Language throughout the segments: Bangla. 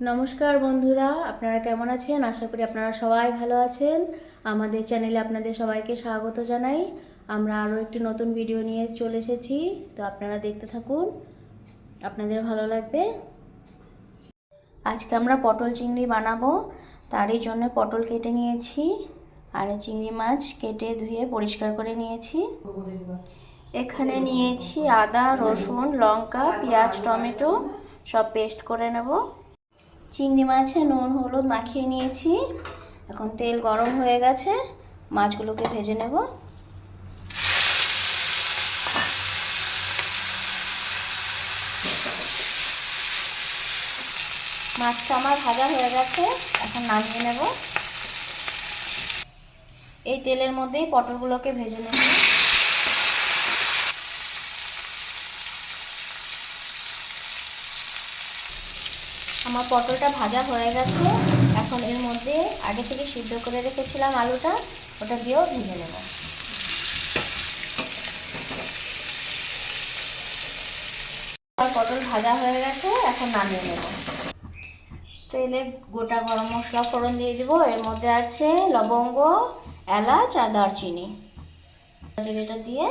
নমস্কার বন্ধুরা, আপনারা কেমন আছেন? আশা করি আপনারা সবাই ভালো আছেন। আমাদের চ্যানেলে আপনাদের সবাইকে স্বাগত জানাই। আমরা আরও একটি নতুন ভিডিও নিয়ে চলে এসেছি, তো আপনারা দেখতে থাকুন। আপনাদের ভালো লাগবে? আজকে আমরা পটল চিংড়ি বানাবো, তারই জন্য পটল কেটে নিয়েছি, আর চিংড়ি মাছ কেটে ধুয়ে পরিষ্কার করে নিয়েছি। এখানে নিয়েছি আদা, রসুন, লঙ্কা, পেঁয়াজ, টমেটো, সব পেস্ট করে নেব। চিংড়ি মাছে নুন, হলুদ মাখিয়ে নিয়েছি। এখন তেল গরম হয়ে গেছে, মাছগুলোকে ভেজে নেব। মাছটা আমার ভাজা হয়ে গেছে, এখন নামিয়ে নেব। এই তেলের মধ্যেই পটলগুলোকে ভেজে নেব। আমার পটলটা ভাজা হয়ে গেছে। এখন এর মধ্যে আগে থেকে সিদ্ধ করে রেখেছিলাম আলুটা, ওটা দিয়েও ভেজে নেব। আমার পটল ভাজা হয়ে গেছে, এখন নামিয়ে নেব। তেলে গোটা গরম মশলা ফোড়ন দিয়ে দিব। এর মধ্যে আছে লবঙ্গ, এলাচ আর দারচিনি। এটা দিয়ে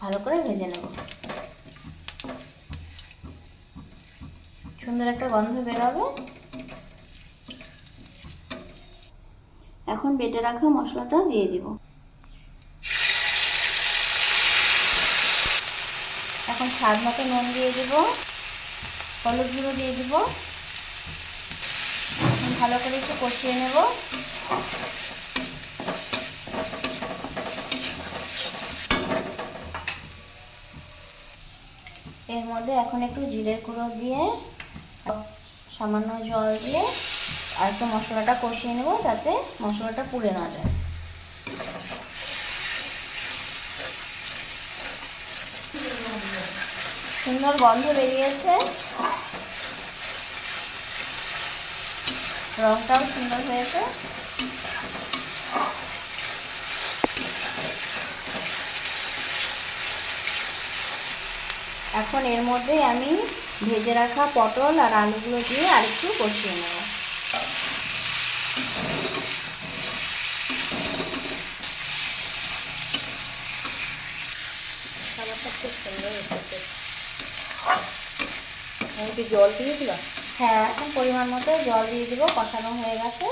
ভালো করে ভেজে নেব। সুন্দর একটা গন্ধ বেরোবে। এখন বেটে রাখা মশলাটা দিয়ে দিব। এখন স্বাদ মতো নুন দিয়ে দিব। হলুদ গুঁড়ো দিয়ে দিব। ভালো করে একটু কষিয়ে নেব। এর মধ্যে এখন একটু জিরের গুঁড়ো দিয়ে সামান্য জল দিয়ে আর একটু মশলাটা কষিয়ে নেব যাতে মশলাটা পুড়ে না যায়। সুন্দর গন্ধ বেরিয়েছে। রংটাও সুন্দর হয়েছে। এখন এর মধ্যে আমি ভেজে রাখা পটল আর আলুগুলো দিয়ে আরেকটু কষিয়ে নেব। খাবারটা খুব সুন্দর এসেছে। আমি কি জল হ্যাঁ এখন পরিমাণ মতো জল দিয়ে দিব কষানো হয়ে গেছে।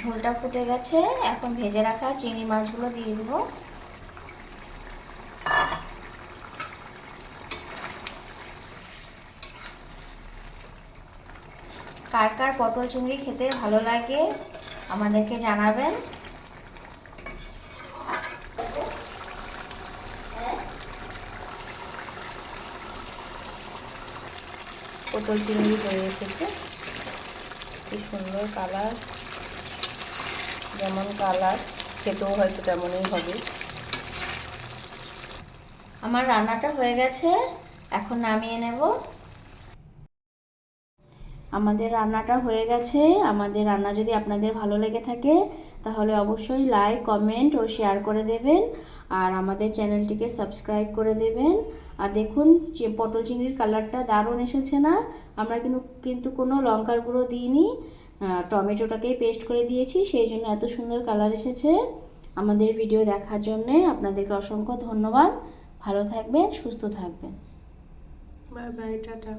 ঝোলটা ফুটে গেছে। এখন ভেজে রাখা চিংড়ি মাছগুলো দিয়ে দেবো। কার কার পটল চিংড়ি খেতে ভালো লাগে আমাদেরকে জানাবেন। পটল চিংড়ি হয়ে এসেছে। কি সুন্দর কালার যেমন কালার, খেতেও হয়তো তেমনই হবে। আমার রান্নাটা হয়ে গেছে, এখন নামিয়ে নেব। আমাদের রান্নাটা হয়ে গেছে। আমাদের রান্না যদি আপনাদের ভালো লেগে থাকে, তাহলে অবশ্যই লাইক কমেন্ট ও শেয়ার করে দেবেন। আর আমাদের চ্যানেলটিকে সাবস্ক্রাইব করে দেবেন। আর দেখুন, যে পটল চিংড়ির কালারটা দারুণ এসেছে না? আমরা কিন্তু কিন্তু কোনো লঙ্কার গুঁড়ো দিইনি। টমেটোটাকেই পেস্ট করে দিয়েছি, সেই জন্য এত সুন্দর কালার এসেছে আমাদের ভিডিও দেখার জন্যে। আপনাদেরকে অসংখ্য ধন্যবাদ। ভালো থাকবেন, সুস্থ থাকবেন। Bye bye tata.